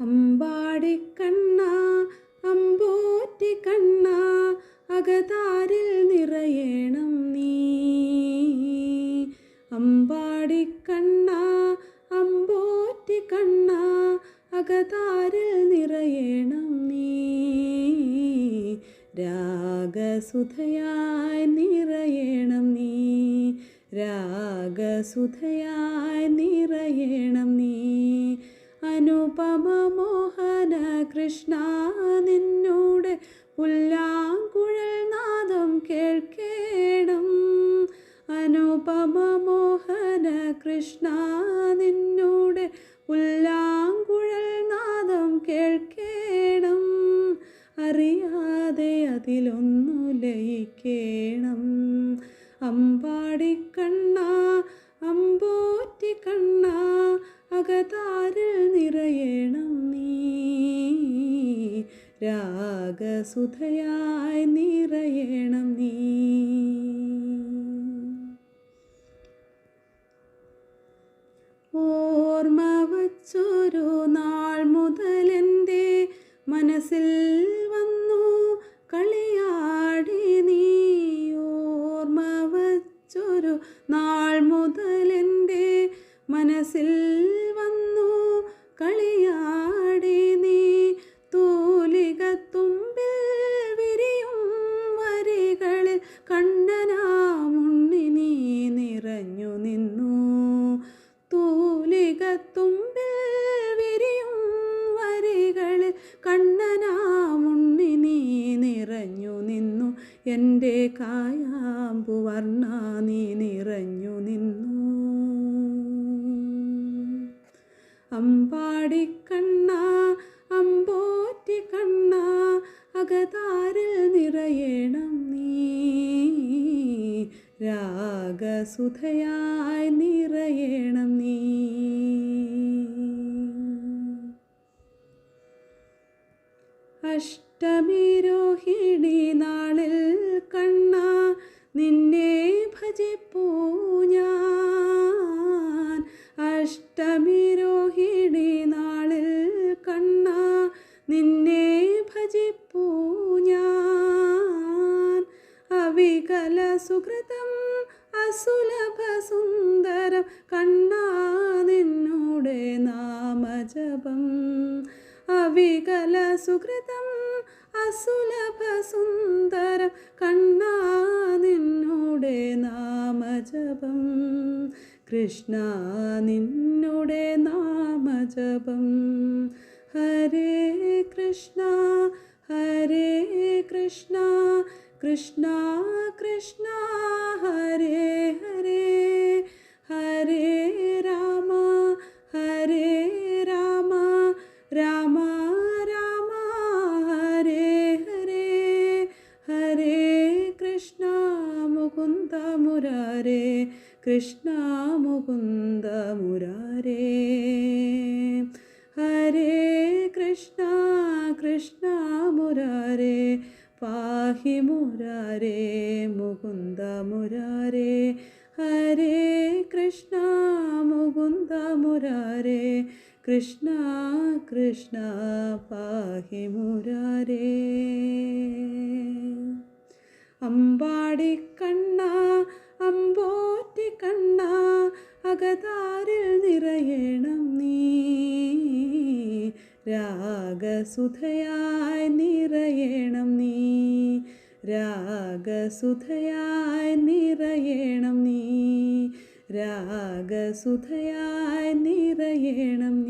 അമ്പാടിക്കണ്ണ അമ്പോറ്റി കണ്ണ അകതാരിൽ നിറയണം നീ. അമ്പാടിക്കണ്ണ അമ്പോറ്റി കണ്ണ അകതാരിൽ നിറയണം നീ. രാഗസുധയായി നിറയണം നീ. രാഗസുധയായി നിറയണം നീ. അനുപമ മോഹന കൃഷ്ണ നിന്നോട് പുല്ലാങ്കുഴൽ നാദം കേൾക്കേണം. അനുപമ മോഹന കൃഷ്ണ നിന്നോട് പുല്ലാങ്കുഴൽ നാദം കേൾക്കേണം. അറിയാതെ അതിലൊന്നു ലയിക്കേണം. അമ്പാടിക്കണ്ണ അമ്പോറ്റി കണ്ണ രാഗസുധയായി നിറയണം നീ. ഓർമ്മ വച്ചൊരു നാൾ മുതലെന്റെ മനസ്സിൽ വന്നു കളിയാടി നീ. ഓർമ്മ വച്ചൊരു നാൾ മുതലെന്റെ മനസ്സിൽ വന്നു കളിയാടി എന്റെ കായാമ്പു വർണ നീ നിറഞ്ഞു നിന്നു. അമ്പാടിക്കണ്ണ അമ്പോറ്റി കണ്ണ അകതാരിൽ നിറയണം നീ. രാഗസുധയായി നിറയണം നീ. അഷ്ടമി രോഹിണി നാളിൽ കണ്ണ നിന്നെ ഭജിപ്പൂ ഞാൻ. അഷ്ടമി രോഹിണി നാളിൽ കണ്ണ നിന്നെ ഭജിപ്പൂ ഞാൻ. അവികല സുഹൃതം അസുലഭ സുന്ദരം കണ്ണ നിന്നോടെ നാമജപം. അവികല സുഹൃതം അസുലഭ സുന്ദരം കണ്ണാ നിന്നോടെ നാമജപം. കൃഷ്ണ നിന്നോടെ നാമജപം. ഹരേ കൃഷ്ണ ഹരേ കൃഷ്ണ കൃഷ്ണ കൃഷ്ണ ഹരേ ഹരേ. ഹരേ രാമ ഹരേ രാമ രാമ കൃഷ്ണ മുകുന്ദ മുരാരേ ഹരേ കൃഷ്ണ കൃഷ്ണ മുരാരേ പാഹി മുരാരേ മുകുന്ദ മുരാരേ ഹരേ കൃഷ്ണ മുകുന്ദ മുരാരേ കൃഷ്ണ കൃഷ്ണ പാഹി മുരാരേ. അമ്പാടിക്കണ്ണ അമ്പോറ്റി കണ്ണ അകതാരിൽ നിറയണം നീ. രാഗസുധയായി നിറയണം നീ. രാഗസുധയായി നിറയണം നീ. രാഗസുധയായി നിറയണം